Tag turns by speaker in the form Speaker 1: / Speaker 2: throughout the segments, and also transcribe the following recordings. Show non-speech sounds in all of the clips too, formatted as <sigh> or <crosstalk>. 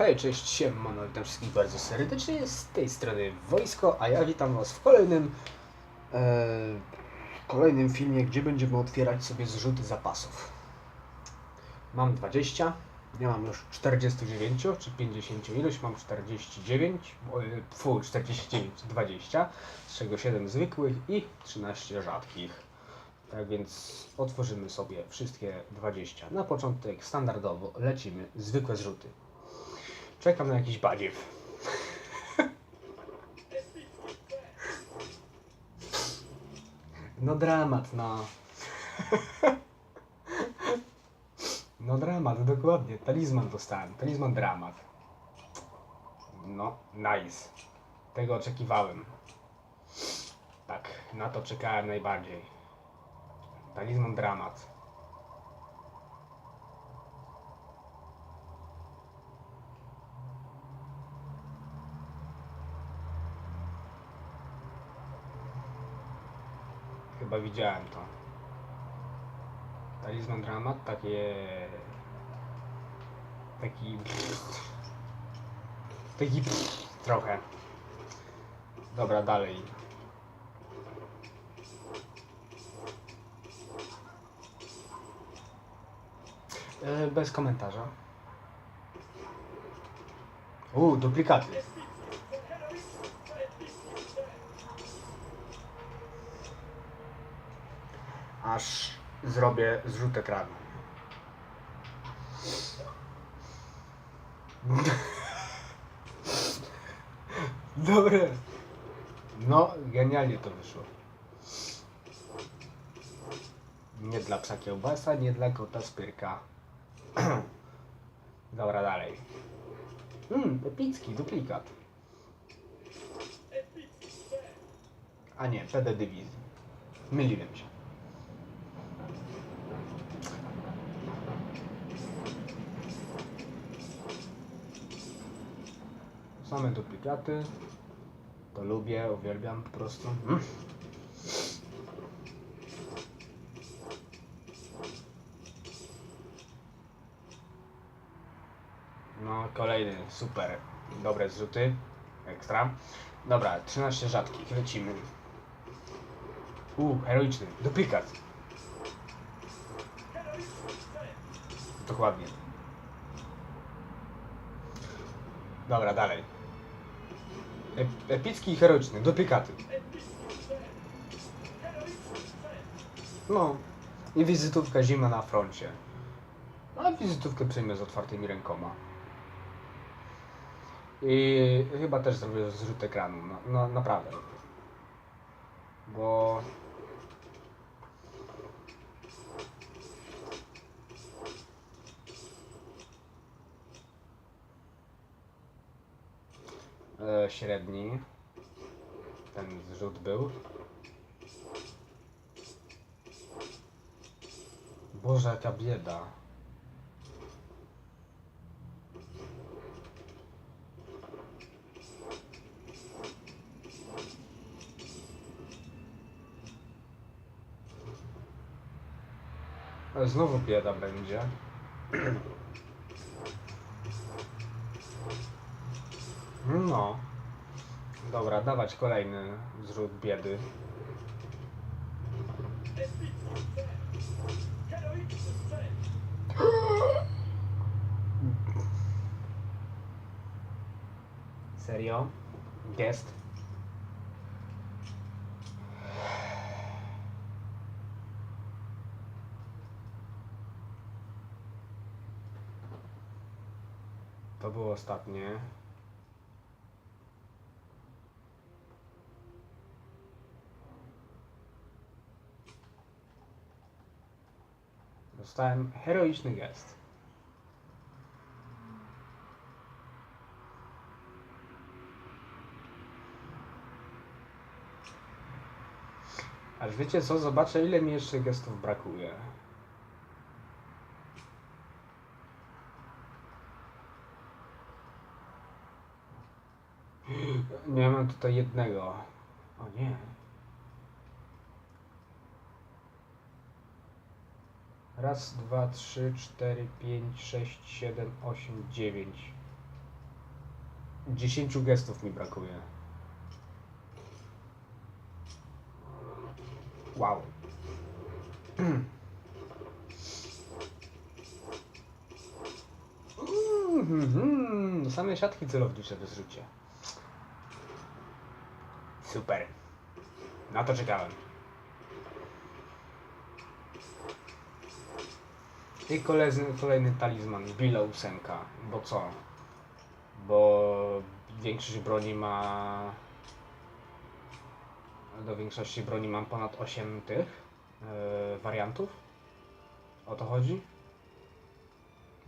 Speaker 1: Hej, cześć, siemano, witam wszystkich bardzo serdecznie, z tej strony Wojsko, a ja witam was w kolejnym e, kolejnym filmie, gdzie będziemy otwierać sobie zrzuty zapasów. Mam 20, ja mam już 49 czy 50 ilość, mam 49, o, e, fu, 49, 20, z czego 7 zwykłych i 13 rzadkich. Tak więc otworzymy sobie wszystkie 20. Na początek standardowo lecimy zwykłe zrzuty. Czekam na jakiś badziew. No dramat, no. No dramat, dokładnie. Talizman dostałem. Talizman dramat. No, nice. Tego oczekiwałem. Tak, na to czekałem najbardziej. Talizman dramat. Chyba widziałem to. Talizman dramat, takie... Taki... Taki... Trochę. Dobra, dalej. E, bez komentarza. Uuu, duplikaty. Aż zrobię zrzut ekranu. Dobre. No, genialnie to wyszło. Nie dla psa kiełbasa, nie dla kota spyrka. <clears throat> Dobra, dalej. Mmm, epicki duplikat. A nie, PD dywizji. Myliłem się. Same duplikaty. To lubię, uwielbiam po prostu. Mm. No, kolejny super. Dobre zrzuty. Ekstra. Dobra, 13 rzadkich. Lecimy. U, heroiczny. Duplikat. Dokładnie. Dobra, dalej. Ep epicki i heroiczny. Duplikaty. No. I wizytówka zima na froncie. A wizytówkę przyjmę z otwartymi rękoma. I chyba też zrobię zrzut ekranu. No, no naprawdę. Bo. E, średni. Ten zrzut był. Boże, jaka bieda. Znowu bieda będzie. <clears throat> No. Dobra, dawać kolejny zrzut biedy. Serio? Gest? To było ostatnie. Dostałem heroiczny gest. Aż wiecie co? Zobaczę ile mi jeszcze gestów brakuje. Nie mam tutaj jednego. O nie. Raz, dwa, trzy, cztery, pięć, sześć, siedem, osiem, dziewięć. 10 gestów mi brakuje. Wow. Mhm, Same siatki celownicze do zrzucie. Super. Na to czekałem. I kolejny, kolejny talizman, Billa ósemka. Bo co? Bo większość broni ma... Do większości broni mam ponad 8 tych e, wariantów. O to chodzi?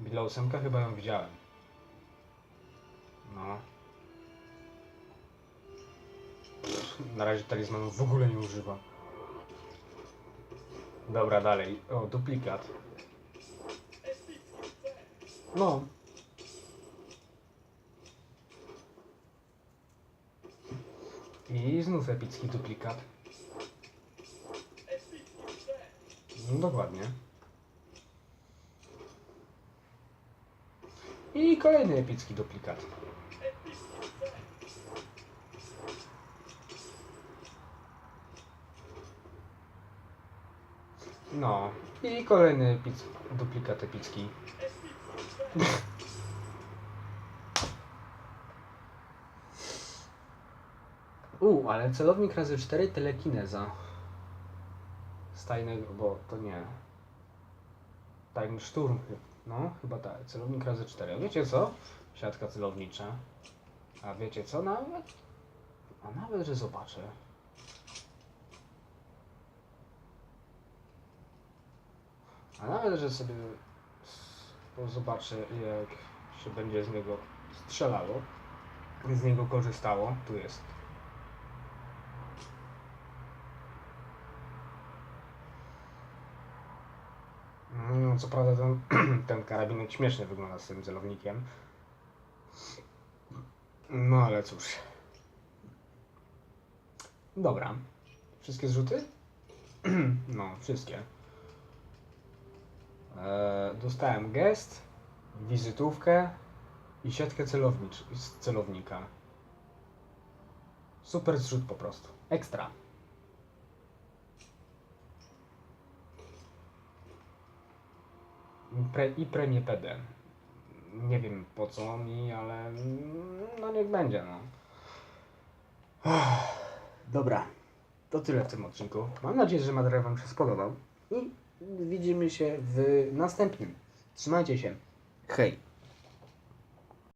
Speaker 1: Billa ósemka chyba ją widziałem. No. Na razie talizmanu w ogóle nie używam. Dobra, dalej. O, duplikat. No. I znów epicki duplikat. No dokładnie. I kolejny epicki duplikat. No. I kolejny epic, duplikat epicki. U, ale celownik razy 4 telekineza. Z tajnego, bo to nie. Tajny szturm. No, chyba tak. Celownik razy 4. A wiecie co? Siatka celownicza. A wiecie co? Nawet. A nawet, że zobaczę. A nawet, że sobie s- zobaczę, jak się będzie z niego strzelało, z niego korzystało. Tu jest. No, co prawda ten, <clears throat> ten karabinek śmiesznie wygląda z tym celownikiem. No ale cóż. Dobra. Wszystkie zrzuty? <clears throat> No, wszystkie. E, dostałem gest, wizytówkę i siatkę celownicz, celownika. Super zrzut po prostu. Ekstra. Pre, I premię PD. Nie wiem po co mi, ale no niech będzie, no. Dobra, to tyle w tym odcinku. Mam nadzieję, że materiał Wam się spodobał i widzimy się w następnym. Trzymajcie się. Hej.